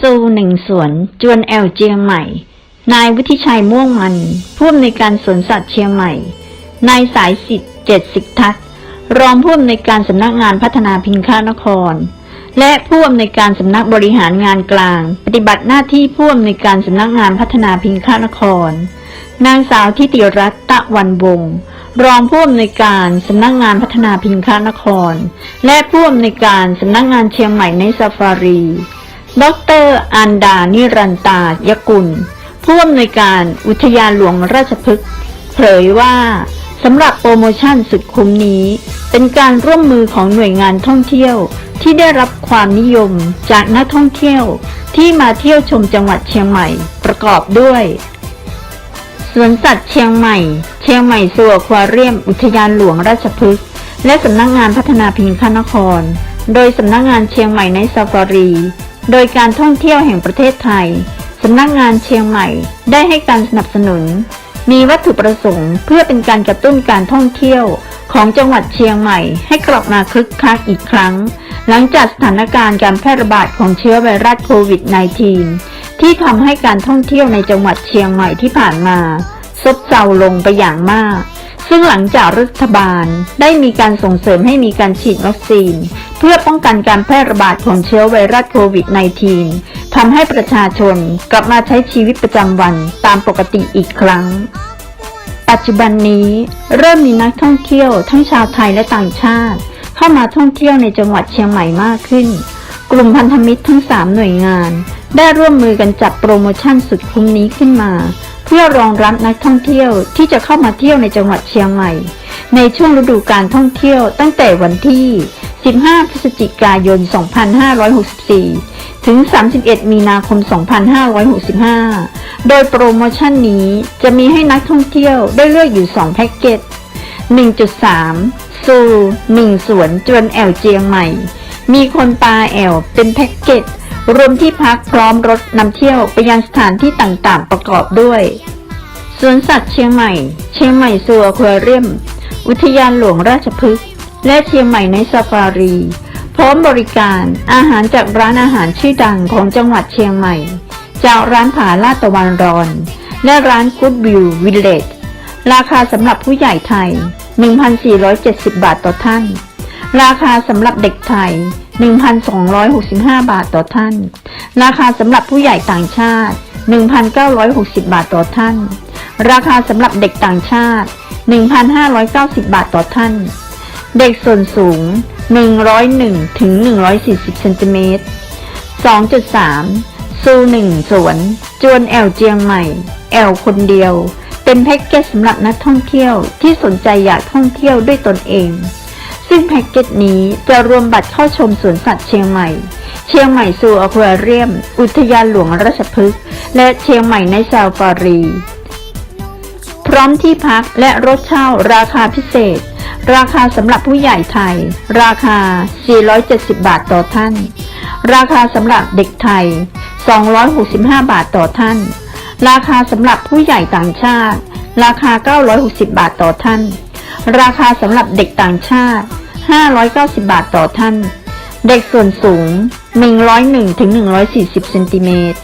ซูหนึ่งสวน จวนแอลเจียงใหม่ นายวุฒิชัยม่วงมัน ผู้อำนวยการสวนสัตว์เชียงใหม่ นายสายสิทธิ์เจ็ดสิกทัศรองผู้อำนวยการสำนักงานพัฒนาพิงค้านคร และผู้อำนวยการสำนักบริหารงานกลาง ปฏิบัติหน้าที่ผู้อำนวยการสำนักงานพัฒนาพิงค้านคร นางสาวทิติรัตน์ตะวันวงศ์รองผู้อำนวยการสำนักงานพัฒนาพิงค้านคร และผู้อำนวยการสำนักงานเชียงใหม่ในซาฟารี ดรอันดา นิรันตายกุล ผู้อำนวยการอุทยานหลวงราชพฤกษ์เผยว่าสำหรับโปรโมชั่นสุดคุ้มนี้ เป็นการร่วมมือของหน่วยงานท่องเที่ยวที่ได้รับความนิยมจากนักท่องเที่ยวที่มาเที่ยวชมจังหวัดเชียงใหม่ประกอบด้วยสวนสัตว์เชียงใหม่ เชียงใหม่สัวควาเรียม อุทยานหลวงราชพฤกษ์และสำนักงานพัฒนาพิงค้านคร โดยสำนักงานเชียงใหม่ในซาฟารี โดยการท่องเที่ยวแห่งประเทศไทย สำนักงานเชียงใหม่ได้ให้การสนับสนุน มีวัตถุประสงค์ เพื่อเป็นการกระตุ้นการท่องเที่ยวของจังหวัดเชียงใหม่ให้กลับมาคึกคักอีกครั้ง หลังจากสถานการณ์การแพร่ระบาดของเชื้อไวรัสโควิด -19 ที่ทำให้การท่องเที่ยวในจังหวัดเชียงใหม่ที่ผ่านมา ซบเซาลงไปอย่างมาก ซึ่งหลังจากรัฐบาลได้มีการส่งเสริมให้มีการฉีดวัคซีน เพื่อป้องกันการแพร่ระบาดของเชื้อไวรัสโควิด -19 ทำให้ประชาชนกลับมาใช้ชีวิตประจำวันตามปกติอีกครั้ง ปัจจุบันนี้เริ่มมีนักท่องเที่ยวทั้งชาวไทยและต่างชาติ เข้ามาท่องเที่ยวในจังหวัดเชียงใหม่มากขึ้น กลุ่มพันธมิตรทั้ง 3 หน่วยงาน ได้ร่วมมือกันจัดโปรโมชั่นสุดคุ้มนี้ขึ้นมา พื่อรองรับนักท่องเที่ยวที่จะเข้ามาเที่ยวในจังหวัดเชียงใหม่ ในช่วงฤดูการท่องเที่ยวตั้งแต่วันที่ 15 พฤศจิกายน 2564 ถึง 31 มีนาคม 2565 โดยโปรโมชั่นนี้จะมีให้นักท่องเที่ยวได้เลือกอยู่ 2 แพ็กเกจ 1.3 ซู1สวนจวนแอวเจียงใหม่ มีคนปลาแอวเป็นแพ็กเกจ รวมที่พักพร้อมรถนำเที่ยวไปยังสถานที่ต่างๆ ประกอบด้วย สวนสัตว์เชียงใหม่ เชียงใหม่สัวควาเรียม อุทยานหลวงราชพฤกษ์และเชียงใหม่ในซาฟารี พร้อมบริการอาหารจากร้านอาหารชื่อดังของจังหวัดเชียงใหม่ จากร้านผาลาดตะวันรอน และร้าน Good View Village ราคาสำหรับผู้ใหญ่ไทย 1,470 บาทต่อท่าน ราคาสำหรับเด็กไทย 1,265 บาทต่อท่าน ราคาสำหรับผู้ใหญ่ต่างชาติ 1,960 บาทต่อท่าน ราคาสำหรับเด็กต่างชาติ 1,590 บาทต่อท่าน เด็กส่วนสูง 101ถึง140เซนติเมตร2.3 ซูหนึ่งสวน จวนแอลเจียงใหม่ แอลคนเดียว เป็นแพ็กเกจสำหรับนักท่องเที่ยวที่สนใจอยากท่องเที่ยวด้วยตนเอง ซึ่งแพ็กเกจนี้จะรวมบัตรเข้าชมสวนสัตว์เชียงใหม่ เชียงใหม่ซูอควาเรียม อุทยานหลวงราชพฤกษ์ และเชียงใหม่ในซาฟารี พร้อมที่พักและรถเช่าราคาพิเศษ ราคาสำหรับผู้ใหญ่ไทย ราคา 470 บาทต่อท่าน ราคาสำหรับเด็กไทย 265 บาทต่อท่าน ราคาสำหรับผู้ใหญ่ต่างชาติ ราคา 960 บาทต่อท่านราคาสำหรับเด็กต่างชาติ 590 บาทต่อท่าน เด็กส่วนสูง 101-140 เซนติเมตร